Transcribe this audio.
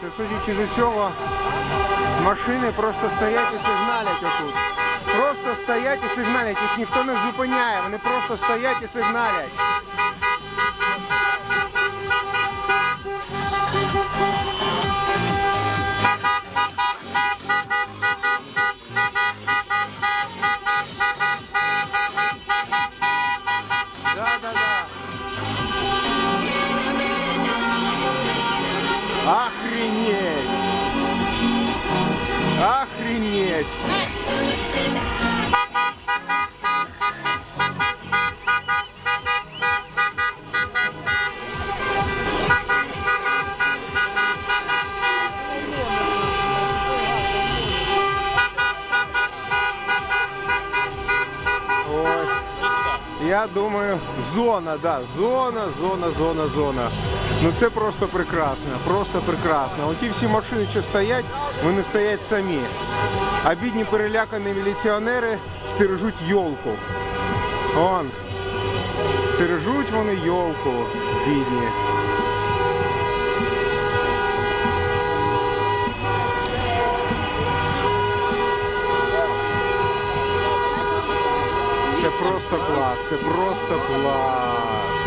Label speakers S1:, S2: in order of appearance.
S1: Це судячи з усього, машини просто стоять і сигналять отут. Просто стоять і сигналять, їх ніхто не зупиняє, вони просто стоять і сигналять. Да, да, да. Охренеть! Охренеть! Я думаю, зона, да, зона, зона, зона, зона. Ну це просто прекрасно, просто прекрасно. Оті всі машини, що стоять, вони стоять самі. А бідні перелякані міліціонери стережуть йолку. Он. Стережуть вони йолку, бідні. Просто клас, це просто клас.